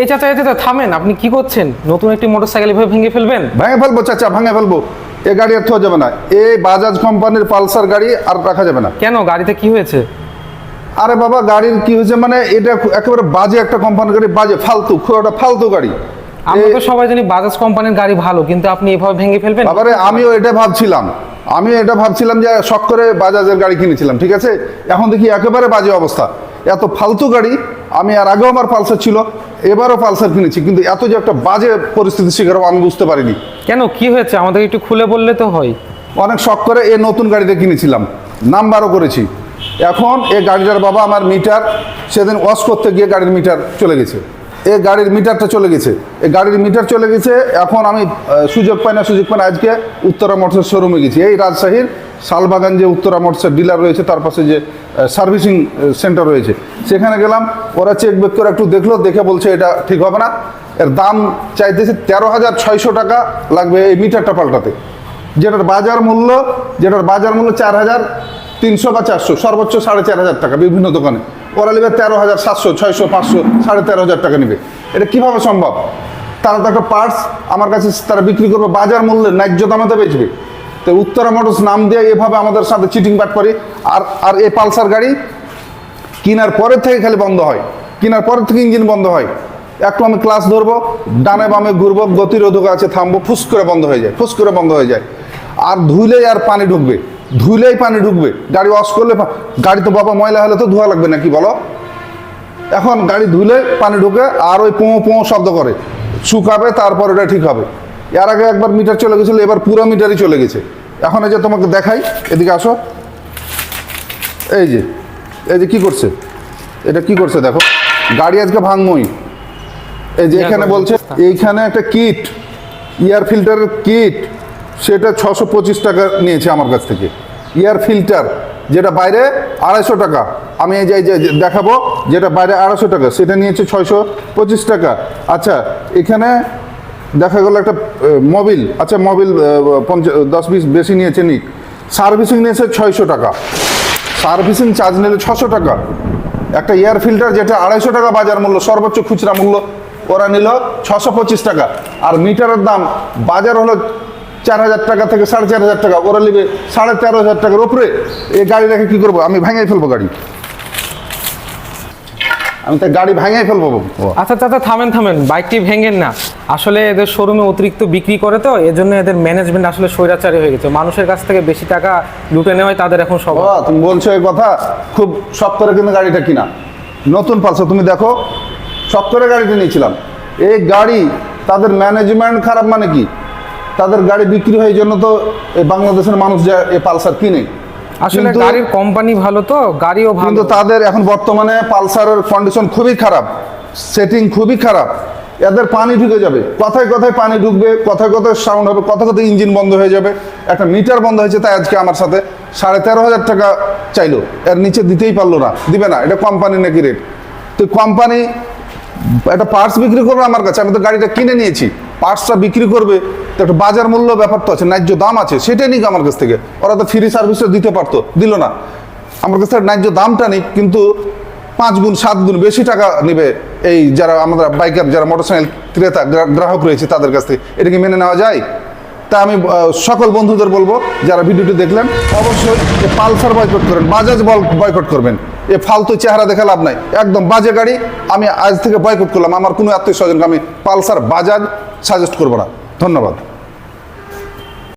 এই চাচা এই চাচা থামেন আপনি কি করছেন? নতুন একটি মোটরসাইকেল এভাবে ভেঙে ফেলবেন? ভেঙে ফেলব চাচা ভেঙে ফেলব। এ গাড়ি আর থোয়া যাবে না। এই বাজাজ কোম্পানির পালসার গাড়ি আর রাখা যাবে না। কেন? গাড়িতে কি হয়েছে? আরে বাবা গাড়ির কি হয়েছে মানে এটা একেবারে বাজে একটা কোম্পানির গাড়ি বাজে ফালতু খুব একটা ফালতু গাড়ি। আমরা তো সবাই জানি বাজাজ কোম্পানির গাড়ি ভালো কিন্তু আপনি এভাবে ভেঙে ফেলবেন? বাবারে আমিও এটা ভাবছিলাম। আমিও এটা ভাবছিলাম যে শখ করে বাজাজের গাড়ি কিনেছিলাম ঠিক আছে? এখন দেখি একেবারে বাজে অবস্থা। এত ফালতু গাড়ি আমি আর আগেও আমার পালসার ছিল এবারও পালসার কিনেছি কিন্তু এত যে একটা বাজে পরিস্থিতির শিকার আমি বুঝতে পারিনি। কেন কি হয়েছে? আমাদের একটু খুলে বললে তো হয়। অনেক শখ করে এই নতুন গাড়িটা কিনেছিলাম নাম্বারও করেছি। এখন এই গাড়িটার বাবা আমার মিটার সেদিন ওয়াশ করতে গিয়ে গাড়ির মিটার চলে গেছে। এই গাড়ির মিটারটা চলে গেছে। এই গাড়ির মিটার চলে গেছে এখন আমি সুযোগ পাই না সুযোগ পাই না আজকে উত্তরা মোটরসের শোরুমে গেছি। এই রাজশাহীর শালবাগান যে উত্তরা মোটরসের ডিলার রয়েছে, তার পাশে যে সার্ভিসিং সেন্টার রয়েছে। সেখানে গেলাম, ওরা চেক বেক করে একটু দেখল, দেখে বলছে এটা ঠিক হবে না। এর দাম চাইতেছে তেরো হাজার ছয়শো টাকা লাগবে এই মিটারটা পাল্টাতে। যেটার বাজার মূল্য, যেটার বাজার মূল্য চার হাজার তিনশো বা চারশো, সর্বোচ্চ সাড়ে চার হাজার টাকা বিভিন্ন দোকানে। ওরা নেবে তেরো হাজার সাতশো, ছয়শো, পাঁচশো, সাড়ে তেরো হাজার টাকা নেবে। এটা কীভাবে সম্ভব? তারা তো একটা পার্টস আমার কাছে তারা বিক্রি করবে, বাজার মূল্যে ন্যায্য দামেতে বেচবে। তো উত্তরা মোটরস নাম দিয়ে এভাবে আমাদের সাথে চিটিং বাট করি। আর আর এই পালসার গাড়ি কেনার পরের থেকে খালি বন্ধ হয়। কেনার পরের থেকে ইঞ্জিন বন্ধ হয়। একটু আমি ক্লাস ধরবো, ডানে বামে ঘুরবো, গতিরোধক আছে থামবো, ফুস করে বন্ধ হয়ে যায়, ফুস করে বন্ধ হয়ে যায়। আর ধুইলেই আর পানি ঢুকবে। ধুইলেই পানি ঢুকবে। গাড়ি ওয়াশ করলে গাড়ি তো বাবা ময়লা হলে তো ধোয়া লাগবে নাকি বলো? এখন গাড়ি ধুলে পানি ঢুকে আর ওই পোঁ পোঁ শব্দ করে। শুকাবে, তারপর ওটা ঠিক হবে। এর আগে একবার মিটার চলে গেছিল, এবার পুরো মিটারই চলে গেছে। এখন এই যে তোমাকে দেখাই এদিকে আসো। এই যে এই যে কি করছে? এটা কি করছে দেখো? গাড়ি আজকে ভাঙমই। এই যে এখানে বলছে এইখানে একটা কিট ইয়ার ফিল্টারের কিট সেটা ছশো পঁচিশ টাকা নিয়েছে আমার কাছ থেকে। ইয়ার ফিল্টার যেটা বাইরে আড়াইশো টাকা। আমি এই যে দেখাবো যেটা বাইরে আড়াইশো টাকা সেটা নিয়েছে ছয়শো পঁচিশ টাকা। আচ্ছা এখানে দেখা গেল একটা মোবিল। আচ্ছা মোবিল দশ বিশ বেশি নিয়েছে নিক। সার্ভিসিং নিয়েছে ছয়শো টাকা। সার্ভিসিং চার্জ নিলে ছশো টাকা। একটা এয়ার ফিল্টার যেটা আড়াইশো টাকা বাজার মূল্য, সর্বোচ্চ খুচরা মূল্য, ওরা নিল ছশো পঁচিশ টাকা। আর মিটারের দাম বাজার হলো চার হাজার টাকা থেকে সাড়ে চার হাজার টাকা। ওরা নেবে সাড়ে তেরো হাজার টাকার উপরে। এই গাড়ি রেখে কী করব? আমি ভেঙে ফেলব গাড়ি। আমি তো গাড়ি ভেঙে ফেলব আচ্ছা চাচা, থামেন থামেন। বাইকটি ভেঙেন না। আসলে এদের শোরুমে অতিরিক্ত বিক্রি করে তো এজন্য এদের ম্যানেজমেন্ট আসলে স্বৈরাচারী হয়ে গেছে। মানুষের কাছ থেকে বেশি টাকা লুটে নেওয়াই তাদের এখন সব তুমি বলছো এই কথা খুব শখ করে কিন্তু গাড়িটা কিনা। নতুন পালসার তুমি দেখো শখ করে গাড়িটা নিয়েছিলাম। এই গাড়ি তাদের ম্যানেজমেন্ট খারাপ মানে কি? তাদের গাড়ি বিক্রি হয় জন্য তো এই বাংলাদেশের মানুষ যা এই পালসার কিনে। আসলে গাড়ির কোম্পানি ভালো তো গাড়িও ভালো। কিন্তু তাদের এখন বর্তমানে পালসারের কন্ডিশন খুবই খারাপ সেটিং খুবই খারাপ। এদের পানি ঢুকে যাবে। কথায় কথায় পানি ঢুকবে, কথায় কথায় সাউন্ড হবে কথা কথায় ইঞ্জিন বন্ধ হয়ে যাবে। একটা মিটার বন্ধ হয়েছে তাই আজকে আমার সাথে। সাড়ে তেরো হাজার টাকা চাইলো। এর নিচে দিতেই পারল না। দিবে না, এটা কোম্পানি নাকি রেট তো কোম্পানি একটা পার্টস বিক্রি করবে আমার কাছে, আমি তো গাড়িটা কিনে নিয়েছি। পার্টসটা বিক্রি করবে, তো একটা বাজার মূল্য ব্যাপার তো আছে, ন্যায্য দাম আছে, সেটাই নিক আমার কাছ থেকে। ওরা তো ফ্রি সার্ভিসটা দিতে পারতো, দিল না। আমার কাছ ন্যায্য দামটা নেই কিন্তু পাঁচ গুণ, সাত গুণ বেশি টাকা নেবে এই যারা আমাদের বাইকার, যারা মোটরসাইকেল ক্রেতা গ্রাহক রয়েছে তাদের কাছ থেকে, এটা কি মেনে নেওয়া যায়? তা আমি সকল বন্ধুদের বলব, যারা ভিডিওটি দেখলেন, অবশ্যই পালসার বয়কট করবেন বাজাজ বল বয়কট করবেন। এ ফালতু চেহারা দেখে লাভ নাই। একদম বাজে গাড়ি, আমি আজ থেকে বয়কট করলাম। আমার কোনো আত্মীয় স্বজনকে আমি পালসার, বাজাজ সাজেস্ট করব না। ধন্যবাদ।